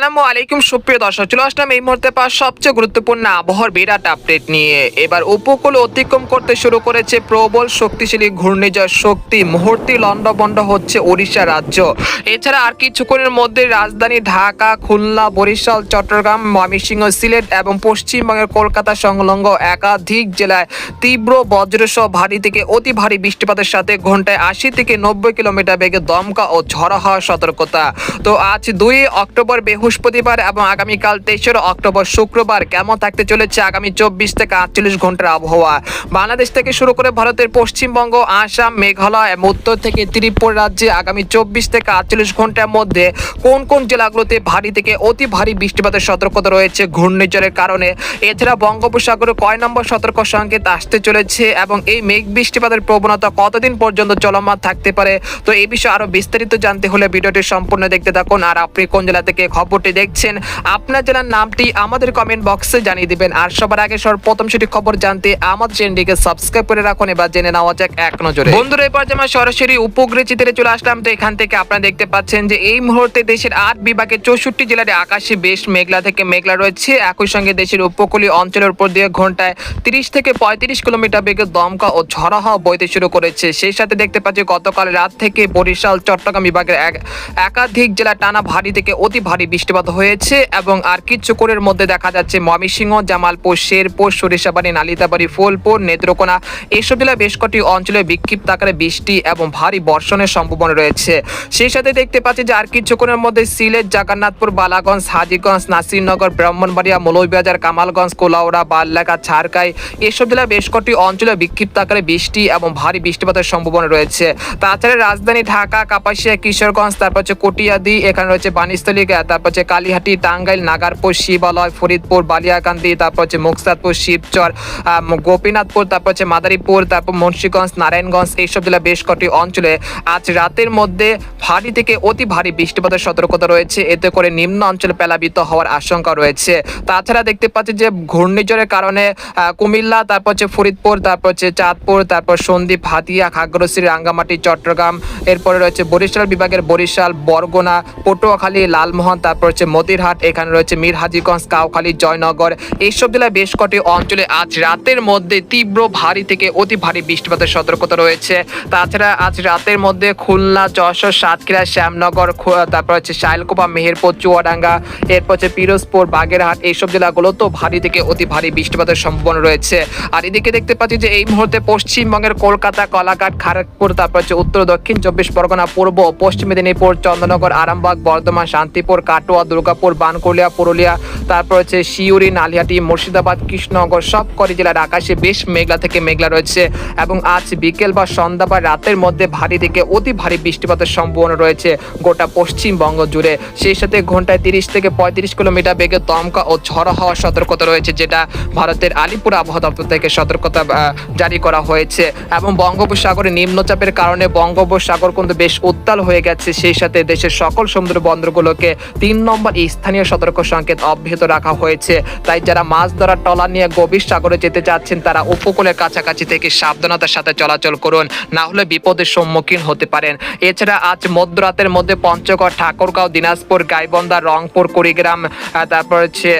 আসসালামু আলাইকুম, সুপ্রিয় দর্শক, চলে আসলাম এই মুহূর্তে পাওয়া সবচেয়ে গুরুত্বপূর্ণ আবহাওয়ার বিরাট আপডেট নিয়ে। এবার উপকূল অতিক্রম করতে শুরু করেছে প্রবল শক্তিশালী ঘূর্ণিঝড় শক্তি। মুহূর্তে লন্ডবন্ড হচ্ছে ওড়িশা রাজ্য। এছাড়া আর কিছুক্ষণের মধ্যে রাজধানী ঢাকা, খুলনা, বরিশাল, চট্টগ্রাম, ময়মনসিংহ, সিলেট এবং পশ্চিমবঙ্গের কলকাতা সংলগ্ন একাধিক জেলায় তীব্র বজ্রসহ ভারী থেকে অতি ভারী বৃষ্টিপাতের সাথে ঘন্টায় আশি থেকে নব্বই কিলোমিটার বেগে দমকা ও ঝড় হওয়ার সতর্কতা। তো আজ দুই অক্টোবর বৃহস্পতিবার এবং আগামীকাল তেসরা অক্টোবর শুক্রবার কেমন থাকতে চলেছে আগামী চব্বিশ থেকে আটচল্লিশ ঘণ্টার আবহাওয়া? বাংলাদেশ থেকে শুরু করে ভারতের পশ্চিমবঙ্গ, আসাম, মেঘালয় এবং উত্তর থেকে ত্রিপুরা রাজ্যে আগামী চব্বিশ থেকে আটচল্লিশ ঘণ্টার মধ্যে কোন কোন জেলাগুলোতে ভারী থেকে অতি ভারী বৃষ্টিপাতের সতর্কতা রয়েছে ঘূর্ণিঝড়ের কারণে? এছাড়া বঙ্গোপসাগরে কয় নম্বর সতর্ক সংকেত আসতে চলেছে এবং এই মেঘ বৃষ্টিপাতের প্রবণতা কতদিন পর্যন্ত চলমান থাকতে পারে? তো এই বিষয়ে আরও বিস্তারিত জানতে হলে ভিডিওটি সম্পূর্ণ দেখতে থাকুন। আর আপনি কোন জেলা থেকে খবরটি দেখছেন। আপনার জেলার নামটি আমাদের কমেন্ট বক্সে জানিয়ে দিবেন। আর সবার আগে সর্বপ্রথম সেটি খবর জানতে আমাদের চ্যানেলটিকে সাবস্ক্রাইব করে রাখুন এবার জেনে নেওয়া যাক এক নজরে। বন্ধুরা, এবার যে আমরা সরাসরি উপগ্রহ চিত্রে চলে আসলাম, তো এখান থেকে আপনারা দেখতে পাচ্ছেন যে এই মুহূর্তে দেশের আট বিভাগে চৌষট্টি জেলার আকাশে বেশ মেঘলা থেকে মেঘলা রয়েছে। একই সঙ্গে দেশের উপকূলীয় অঞ্চলের উপর দিয়ে ঘন্টায় তিরিশ থেকে পঁয়ত্রিশ কিলোমিটার বেগে দমকা ও ঝড়া হাওয়া বইতে শুরু করেছে। সেই সাথে দেখতে পাচ্ছি গতকাল রাত থেকে বরিশাল, চট্টগ্রাম বিভাগের এক- একাধিক জেলা টানা ভারী থেকে অতি ভারী বৃষ্টিপাত হয়েছে এবং আর কিছুক্ষণের মধ্যে দেখা যাচ্ছে ময়মনসিংহ, জামালপুর, শেরপুর, সরিষাবাড়ি, নালিতাবাড়ি, ফুলপুর, নেত্রকোনা এইসব জেলায় বেশ কটি অঞ্চলে বিক্ষিপ্ত আকারে বৃষ্টি এবং ভারী বর্ষণের সম্ভাবনা রয়েছে। সেই সাথে দেখতে পাচ্ছি যে আর কিছুক্ষণের মধ্যে সিলেট, জগন্নাথপুর, বালাগঞ্জ, হাজিগঞ্জ, নাসিরনগর, ব্রাহ্মণবাড়িয়া, মৌলভীবাজার, কামালগঞ্জ, কোলাউড়া বাল্লাকা ছাড়কাই এসব জেলায় বেশ কটি অঞ্চলে বিক্ষিপ্ত আকারে বৃষ্টি এবং ভারী বৃষ্টিপাতের সম্ভাবনা রয়েছে। তাছাড়া রাজধানী ঢাকা, কাপাসিয়া, কিশোরগঞ্জ, তারপর হচ্ছে কটিয়াদি, এখানে রয়েছে বানিস্থলী তারপর কালীহাটি, টাঙ্গাইল, নাগারপুর, শিবালয়, ফরিদপুর, বালিয়াকান্দি, তারপর হচ্ছে মুকসাদপুর, শিবচর গোপীনাথপুর, তারপর হচ্ছে মাদারীপুর, তারপর মুন্সীগঞ্জ, নারায়ণগঞ্জ, এইসব জেলা বেশ কটি অঞ্চলে আজ রাতের মধ্যে ভারী থেকে অতি ভারী বৃষ্টিপাতের সতর্কতা রয়েছে। এতে করে নিম্ন অঞ্চলে প্লাবিত হওয়ার আশঙ্কা রয়েছে। তাছাড়া দেখতে পাচ্ছি যে ঘূর্ণিঝড়ের কারণে কুমিল্লা, তারপর হচ্ছে ফরিদপুর, তারপর হচ্ছে চাঁদপুর, তারপর সন্দ্বীপ, হাতিয়া খাগড়শ্রী রাঙ্গামাটি, চট্টগ্রাম, এরপরে রয়েছে বরিশাল বিভাগের বরিশাল, বরগুনা, পটুয়াখালী, লালমোহন, তারপর হচ্ছে মতিরহাট, এখানে রয়েছে মিরহাজিগঞ্জ, কাউখালী, জয়নগর, এইসব জেলায় বেশ কটি অঞ্চলে আজ রাতের মধ্যে তীব্র ভারী থেকে অতি ভারী বৃষ্টিপাতের সতর্কতা রয়েছে। তাছাড়া আজ রাতের মধ্যে খুলনা, যশোর, সাতক্ষীরা, শ্যামনগর তারপর হচ্ছে শাইলকোপা, মেহেরপুর, চুয়াডাঙ্গা, এরপর হচ্ছে পিরোজপুর, বাগেরহাট এইসব জেলাগুলো তো ভারী থেকে অতি ভারী বৃষ্টিপাতের সম্ভাবনা রয়েছে। আর এদিকে দেখতে পাচ্ছি যে এই মুহূর্তে পশ্চিমবঙ্গের কলকাতা, কলাঘাট খড়গপুর তারপর হচ্ছে উত্তর, দক্ষিণ, চব্বিশ পরগনা, পূর্ব পশ্চিম মেদিনীপুর, চন্দ্রনগর, আরামবাগ, বর্ধমান, শান্তিপুর কাটোয়া দুর্গাপুর, বানকুলিয়া, পুরুলিয়া, তারপর হচ্ছে শিউরি নালিয়াটি, মুর্শিদাবাদ, কৃষ্ণনগর, সব কটি জেলার আকাশে বেশ মেঘলা থেকে মেঘলা রয়েছে এবং আজ বিকেল বা সন্ধ্যা বা রাতের মধ্যে ভারী থেকে অতি ভারী বৃষ্টিপাতের সম্ভাবনা রয়েছে গোটা পশ্চিমবঙ্গ জুড়ে। সেই সাথে ঘন্টায় তিরিশ থেকে পঁয়ত্রিশ কিলোমিটার বেগে দমকা ও ঝড় হওয়ার সতর্কতা রয়েছে, যেটা ভারতের আলিপুর আবহাওয়া দপ্তর থেকে সতর্কতা জারি করা হয়েছে এবং বঙ্গোপসাগরে নিম্নচাপের কারণে বঙ্গোপসাগর কিন্তু বেশ উত্তাল হয়ে গেছে। সেই সাথে দেশের সকল সমুদ্র বন্দরগুলোকে তিন নম্বর স্থানীয় সতর্ক সংকেত অব্যাহত রাখা হয়েছে। তাই যারা মাছ ধরার ট্রলার নিয়ে গভীর সাগরে যেতে চাচ্ছেন তারা উপকূলের কাছাকাছি থেকে সাবধানতার সাথে চলাচল করুন। না হলে বিপদের সম্মুখীন হতে পারেন। এছাড়া আজ মধ্যরাতের মধ্যে পঞ্চগড়, ঠাকুরগাঁও, দিনাজপুর, গাইবন্ধা, রংপুর, কুড়িগ্রাম তারপর হচ্ছে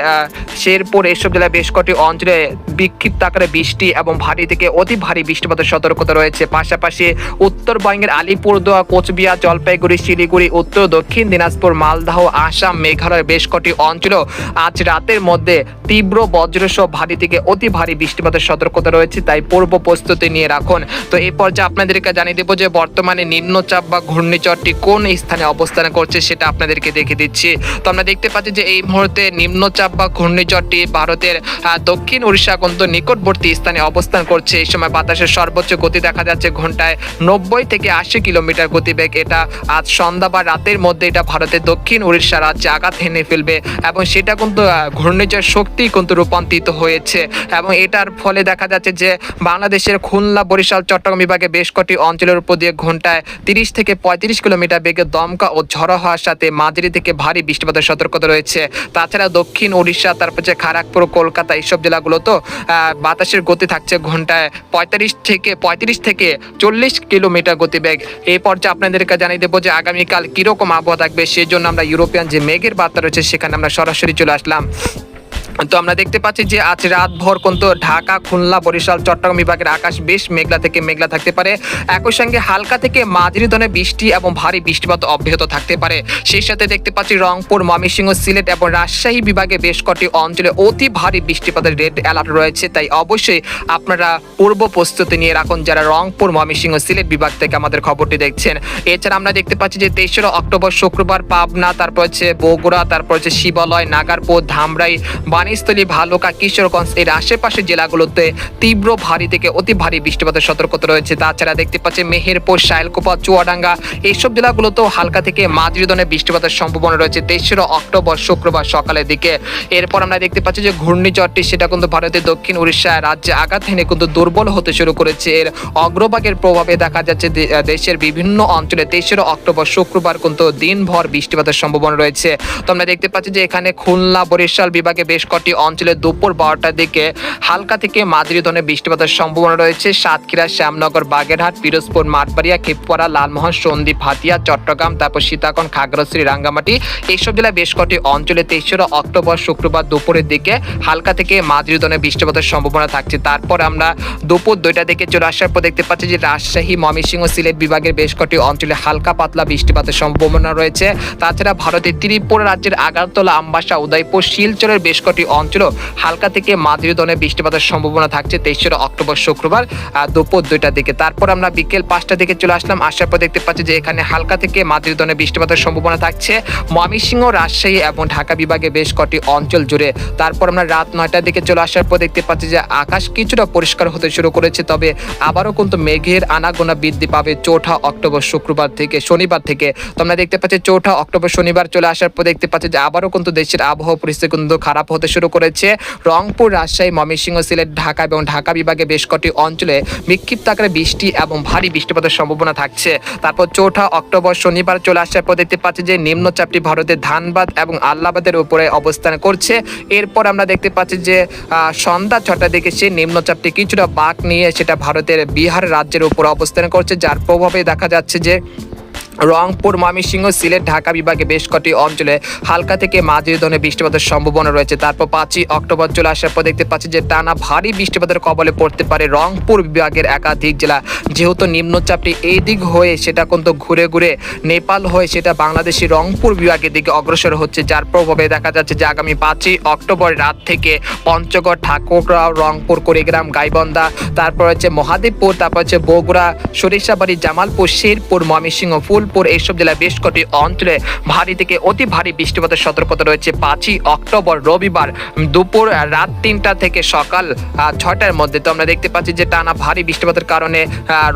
শেরপুর এসব জেলায় বেশ কটি অঞ্চলে বিক্ষিপ্ত আকারে বৃষ্টি এবং ভারী থেকে অতি ভারী বৃষ্টিপাতের সতর্কতা রয়েছে। পাশাপাশি উত্তরবঙ্গের আলিপুরদুয়ার, কোচবিহার, জলপাইগুড়ি, শিলিগুড়ি, উত্তর দক্ষিণ দিনাজপুর, মালদাহ, আসাম মেঘালয়ের বেশ কটি অঞ্চলেও আজ রাতের মধ্যে তীব্র বজ্রসহ ভারী থেকে অতি ভারী বৃষ্টিপাতের সতর্কতা রয়েছে, তাই পূর্ব প্রস্তুতি নিয়ে রাখুন। তো এই পর্যায়ে আপনাদেরকে জানিয়ে দেবো যে বর্তমানে নিম্নচাপ বা ঘূর্ণিঝড়টি কোন স্থানে অবস্থান করছে সেটা আপনাদেরকে দেখে দিচ্ছি। তো আমরা দেখতে পাচ্ছি যে এই মুহূর্তে নিম্নচাপ বা ঘূর্ণিঝড়টি ভারতের দক্ষিণ উড়িষ্যা কিন্তু নিকটবর্তী স্থানে অবস্থান করছে। এই সময় বাতাসের সর্বোচ্চ গতি দেখা যাচ্ছে ঘন্টায় নব্বই থেকে আশি কিলোমিটার গতিবেগ। এটা আজ সন্ধ্যা বা রাতের মধ্যে এটা ভারতের দক্ষিণ উড়িষ্যা রাজ্যে আঘাত হেনে ফেলবে এবং সেটা কিন্তু ঘূর্ণিঝড় শক্তি কিন্তু রূপান্তরিত হয়েছে। এবং এটার ফলে দেখা যাচ্ছে যে বাংলাদেশের খুলনা, বরিশাল, চট্টগ্রাম বিভাগে বেশ কটি অঞ্চলের উপর দিয়ে ঘন্টায় তিরিশ থেকে পঁয়ত্রিশ কিলোমিটার বেগে দমকা ও ঝড়ো হওয়ার সাথে মাঝারি থেকে ভারী বৃষ্টিপাতের সতর্কতা রয়েছে। তাছাড়া দক্ষিণ উড়িষ্যা তারপর হচ্ছে খড়গপুর কলকাতা এইসব জেলাগুলো তো বাতাসের গতি থাকছে ঘন্টায় পঁয়তাল্লিশ থেকে, পঁয়ত্রিশ থেকে চল্লিশ কিলোমিটার গতিবেগ। এই পর্যায়ে আপনাদেরকে জানিয়ে দেবো যে আগামীকাল কীরকম আবহাওয়া থাকবে, সেই জন্য আমরা ইউরোপিয়ান যে মেঘের বার্তা রয়েছে সেখানে আমরা সরাসরি চলে আসলাম। তো আমরা দেখতে পাচ্ছি যে আজ রাত ভর কিন্তু ঢাকা, খুলনা, বরিশাল, চট্টগ্রাম বিভাগের আকাশ বেশ মেঘলা থেকে মেঘলা থাকতে পারে। একই সঙ্গে হালকা থেকে মাঝারি ধরনের বৃষ্টি এবং ভারী বৃষ্টিপাত অব্যাহত থাকতে পারে। সেই সাথে দেখতে পাচ্ছি রংপুর, ময়মনসিংহ, সিলেট এবং রাজশাহী বিভাগে বেশ কটি অঞ্চলে অতি ভারী বৃষ্টিপাতের রেড অ্যালার্ট রয়েছে। তাই অবশ্যই আপনারা পূর্ব প্রস্তুতি নিয়ে রাখুন। যারা রংপুর, ময়মনসিংহ, সিলেট বিভাগ থেকে আমাদের খবরটি দেখছেন, এছাড়া আমরা দেখতে পাচ্ছি যে তেইশরা অক্টোবর, শুক্রবার পাবনা, তারপর হচ্ছে বগুড়া, তারপর হচ্ছে শিবালয় নাগারপুর ধামরাই বাণীস্থলী ভালুকা কিশোরগঞ্জ এর আশেপাশের জেলাগুলোতে তীব্র ভারী থেকে অতি ভারী বৃষ্টিপাতের সতর্কতা রয়েছে। তাছাড়া দেখতে পাচ্ছি মেহেরপুর, শাইলকোপা, চুয়াডাঙ্গা এইসব জেলাগুলোতেও হালকা থেকে মাঝারি ধরনের বৃষ্টিপাতের সম্ভাবনা রয়েছে। তেইশরা অক্টোবর, শুক্রবার সকালের দিকে। এরপর আমরা দেখতে পাচ্ছি যে ঘূর্ণিঝড়টি সেটা কিন্তু ভারতের দক্ষিণ উড়িষ্যা রাজ্যে আঘাত হেনে কিন্তু দুর্বল হতে শুরু করেছে। এর অগ্রভাগের প্রভাবে দেখা যাচ্ছে দেশের বিভিন্ন অঞ্চলে তেইশরা অক্টোবর, শুক্রবার কিন্তু দিনভর বৃষ্টিপাতের সম্ভাবনা রয়েছে। তো আমরা দেখতে পাচ্ছি যে এখানে খুলনা, বরিশাল বিভাগে বেশ কটি অঞ্চলে দুপুর বারোটার দিকে হালকা থেকে মাঝারি ধরনের বৃষ্টিপাতের সম্ভাবনা রয়েছে। সাতক্ষীরা, শ্যামনগর, বাগেরহাট, পিরোজপুর, মাঠবাড়িয়া খেপপাড়া লালমোহন, সন্দ্বীপ, হাতিয়া, চট্টগ্রাম, তারপর সীতাকন খাগড়াছড়ি, রাঙ্গামাটি। এইসব জেলায় বেশ কটি অঞ্চলে তেইশরা অক্টোবর, শুক্রবার দুপুরের দিকে হালকা থেকে মাঝারি ধরনের বৃষ্টিপাতের সম্ভাবনা থাকছে। তারপর আমরা দুপুর দুইটা দিকে চলে আসার পর দেখতে পাচ্ছি যে রাজশাহী, ময়মনসিংহ, সিলেট বিভাগের বেশ কটি অঞ্চলে হালকা পাতলা বৃষ্টিপাতের সম্ভাবনা রয়েছে। তাছাড়া ভারতের ত্রিপুরা রাজ্যের আগারতলা, আমবাসা, উদয়পুর, শিলচরের বেশ কটি অঞ্চলও হালকা থেকে মাঝারি ধরনের বৃষ্টিপাতের সম্ভাবনা থাকছে তেইশরা অক্টোবর শুক্রবার দুপুর দুইটার দিকে। তারপর আমরা বিকেল পাঁচটা দিকে চলে আসলাম, আসার পর দেখতে পাচ্ছি যে এখানে হালকা থেকে মাঝারি ধরনের বৃষ্টিপাতের সম্ভাবনা থাকছে। ময়মনসিংহ, রাজশাহী এবং ঢাকা বিভাগে বেশ কটি অঞ্চল জুড়ে। তারপর আমরা রাত নয়টার দিকে চলে আসার পর দেখতে পাচ্ছি যে আকাশ কিছুটা পরিষ্কার হতে শুরু করেছে, তবে আবারও কিন্তু মেঘের আনাগোনা বৃদ্ধি পাবে চৌঠা অক্টোবর শুক্রবার থেকে, শনিবার থেকে। তো আমরা দেখতে পাচ্ছি চৌঠা অক্টোবর শনিবার চলে আসার পর দেখতে পাচ্ছি যে আবারও কিন্তু দেশের আবহাওয়া পরিস্থিতি কিন্তু খারাপ হতে শুরু করেছে রংপুর, রাজশাহী, ময়মনসিংহ, সিলেট, ঢাকা এবং ঢাকা বিভাগে বেশ কটি অঞ্চলে বিক্ষিপ্ত আকারে বৃষ্টি এবং ভারী বৃষ্টিপাতের সম্ভাবনা থাকছে। তারপর চৌঠা অক্টোবর শনিবার চলে আসার পর দেখতে পাচ্ছি যে নিম্নচাপটি ভারতের ধানবাদ এবং আল্লাবাদের উপরে অবস্থান করছে। এরপর আমরা দেখতে পাচ্ছি যে সন্ধ্যা ছটার দিকে সেই নিম্নচাপটি কিছুটা বাঁক নিয়ে সেটা ভারতের বিহার রাজ্যের উপর অবস্থান করছে, যার প্রভাবে দেখা যাচ্ছে যে রংপুর, ময়মনসিংহ, সিলেট, ঢাকা বিভাগে বেশ কটি অঞ্চলে হালকা থেকে মাঝারি ধরনের বৃষ্টিপাতের সম্ভাবনা রয়েছে। তারপর পাঁচই অক্টোবর চলে আসার পর দেখতে পাচ্ছি যে টানা ভারী বৃষ্টিপাতের কবলে পড়তে পারে রংপুর বিভাগের একাধিক জেলা। যেহেতু নিম্নচাপটি এই দিক হয়ে সেটা কিন্তু ঘুরে ঘুরে নেপাল হয়ে সেটা বাংলাদেশি রংপুর বিভাগের দিকে অগ্রসর হচ্ছে। যার প্রভাবে দেখা যাচ্ছে যে আগামী পাঁচই অক্টোবর রাত থেকে পঞ্চগড়, ঠাকুরগাঁও, রংপুর, কুড়িগ্রাম, গাইবন্ধা, তারপর হচ্ছে মহাদেবপুর, তারপর হচ্ছে বগুড়া, সরিষাবাড়ি, জামালপুর, শেরপুর, ময়মনসিংহ ফুলপুর এইসব জেলায় বেশ কটি অঞ্চলে ভারী থেকে অতি ভারী বৃষ্টিপাতের সতর্কতা রয়েছে। পাঁচই অক্টোবর রবিবার দুপুর রাত তিনটা থেকে সকাল ছয়টার মধ্যে। তো আমরা দেখতে পাচ্ছি যে টানা ভারী বৃষ্টিপাতের কারণে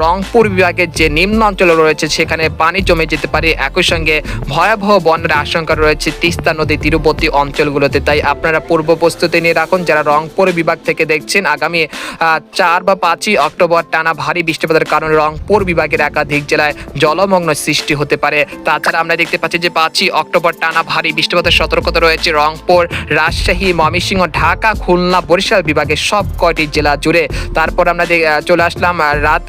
রংপুর বিভাগের যে নিম্ন অঞ্চল রয়েছে, সেখানে পানি জমে যেতে পারে। একই সঙ্গে ভয়াবহ বন্যার আশঙ্কা রয়েছে তিস্তা নদী তীরবর্তী অঞ্চলগুলোতে। তাই আপনারা পূর্ব প্রস্তুতি নিয়ে রাখুন। যারা রংপুর বিভাগ থেকে দেখছেন, আগামী চার বা পাঁচই অক্টোবর টানা ভারী বৃষ্টিপাতের কারণে রংপুর বিভাগের একাধিক জেলায় জলমগ্ন সৃষ্টি হতে পারে। তাছাড়া আমরা দেখতে পাচ্ছি যে পাঁচই অক্টোবর টানা ভারী বৃষ্টিপাতের সতর্কতা রয়েছে রংপুর, রাজশাহী, ময়মনসিংহ, ঢাকা, খুলনা, বরিশাল বিভাগের সব কয়টি জেলা জুড়ে। তারপর আমরা চলে আসলাম রাত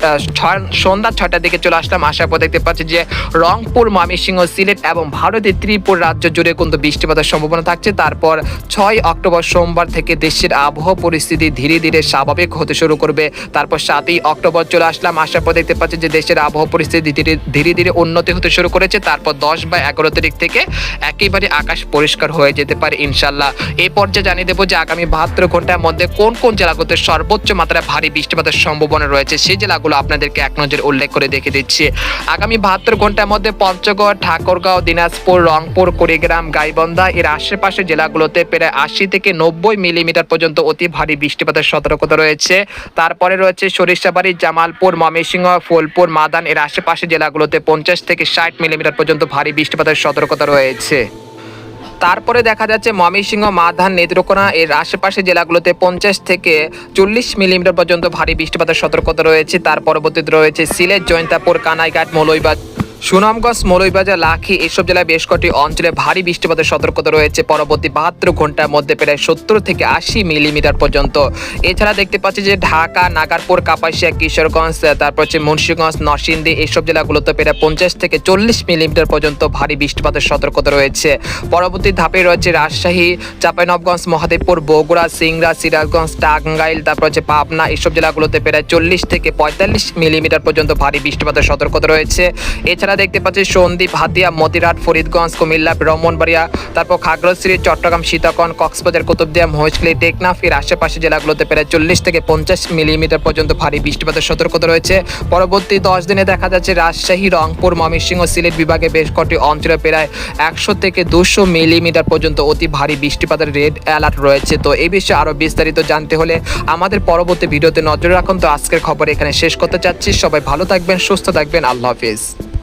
সন্ধ্যা ছয়টার দিকে চলে আসলাম। আসার পর দেখতে পাচ্ছি যে রংপুর, ময়মনসিংহ, সিলেট এবং ভারতের ত্রিপুর রাজ্য জুড়ে কিন্তু বৃষ্টিপাতের সম্ভাবনা থাকছে। তারপর ছয় অক্টোবর সোমবার থেকে দেশের আবহাওয়া পরিস্থিতি ধীরে ধীরে স্বাভাবিক হতে শুরু করবে। তারপর সাতই অক্টোবর চলে আসলাম। আসার পর দেখতে পাচ্ছি যে দেশের আবহাওয়া পরিস্থিতি ধীরে ধীরে ধীরে উন্নতি হতে শুরু করেছে। তারপর দশ বা এগারো তারিখ থেকে একেবারে আকাশ পরিষ্কার হয়ে যেতে পারে ইনশাল্লাহ। এই পর্যায়ে জানিয়ে দেবো যে আগামী বাহাত্তর ঘণ্টার মধ্যে কোন কোন জেলাগুলোতে সর্বোচ্চ মাত্রায় ভারী বৃষ্টিপাতের সম্ভাবনা রয়েছে, সেই জেলাগুলো আপনাদেরকে এক নজর উল্লেখ করে দেখে দিচ্ছি। আগামী বাহাত্তর ঘণ্টার মধ্যে পঞ্চগড়, ঠাকুরগাঁও, দিনাজপুর, রংপুর, কুড়িগ্রাম, গাইবন্ধা এর আশেপাশে জেলাগুলোতে প্রায় আশি থেকে নব্বই মিলিমিটার পর্যন্ত অতি ভারী বৃষ্টিপাতের সতর্কতা রয়েছে। তারপরে রয়েছে সরিষাবাড়ি, জামালপুর, ময়মনসিংহ, ফুলপুর, মাদান এর আশেপাশে জেলাগুলোতে পঞ্চাশ থেকে ষাট মিলিমিটার পর্যন্ত ভারী বৃষ্টিপাতের সতর্কতা রয়েছে। তারপরে দেখা যাচ্ছে ময়মনসিংহ মাধান নেত্রকোনা, এর আশেপাশে জেলাগুলোতে পঞ্চাশ থেকে চল্লিশ মিলিমিটার পর্যন্ত ভারী বৃষ্টিপাতের সতর্কতা রয়েছে। তার পরবর্তীতে রয়েছে সিলেট, জয়ন্তাপুর, কানাইঘাট মৌলইবাদ সুনামগঞ্জ মৌলভীবাজার লাখি এসব জেলায় বেশ কটি অঞ্চলে ভারী বৃষ্টিপাতের সতর্কতা রয়েছে। পরবর্তী বাহাত্তর ঘণ্টার মধ্যে প্রায় সত্তর থেকে আশি মিলিমিটার পর্যন্ত। এছাড়া দেখতে পাচ্ছি যে ঢাকা, নাগারপুর, কাপাসিয়া, কিশোরগঞ্জ, তারপর হচ্ছে মুন্সীগঞ্জ, নরসিংদী এইসব জেলাগুলোতে প্রায় পঞ্চাশ থেকে চল্লিশ মিলিমিটার পর্যন্ত ভারী বৃষ্টিপাতের সতর্কতা রয়েছে। পরবর্তী ধাপে রয়েছে রাজশাহী, চাঁপাইনবগঞ্জ, মহাদেবপুর, বগুড়া, সিংড়া, সিরাজগঞ্জ, টাঙ্গাইল, তারপর হচ্ছে পাবনা এইসব জেলাগুলোতে প্রায় চল্লিশ থেকে পঁয়তাল্লিশ মিলিমিটার পর্যন্ত ভারী বৃষ্টিপাতের সতর্কতা রয়েছে। এছাড়া দেখতে পাচ্ছি সন্দ্বীপ হাতিয়া, মতিরাট, ফরিদগঞ্জ, কুমিল্লা, ব্রাহ্মণবাড়িয়া, তারপর খাগড়াছড়ি, চট্টগ্রাম, সীতাকন, কক্সবাজার, কুতুবদিয়া, মহেশখালী, টেকনাফ, এর আশেপাশে জেলাগুলোতে প্রায় চল্লিশ থেকে পঞ্চাশ মিলিমিটার পর্যন্ত ভারী বৃষ্টিপাতের সতর্কতা রয়েছে। পরবর্তী দশ দিনে দেখা যাচ্ছে রাজশাহী, রংপুর, ময়মনসিংহ সিলেট বিভাগে বেশ কটি অঞ্চলে প্রায় একশো থেকে দুশো মিলিমিটার পর্যন্ত অতি ভারী বৃষ্টিপাতের রেড অ্যালার্ট রয়েছে। তো এই বিষয়ে আরও বিস্তারিত জানতে হলে আমাদের পরবর্তী ভিডিওতে নজর রাখুন। তো আজকের খবর এখানে শেষ করতে চাচ্ছি। সবাই ভালো থাকবেন, সুস্থ থাকবেন। আল্লাহ হাফিজ।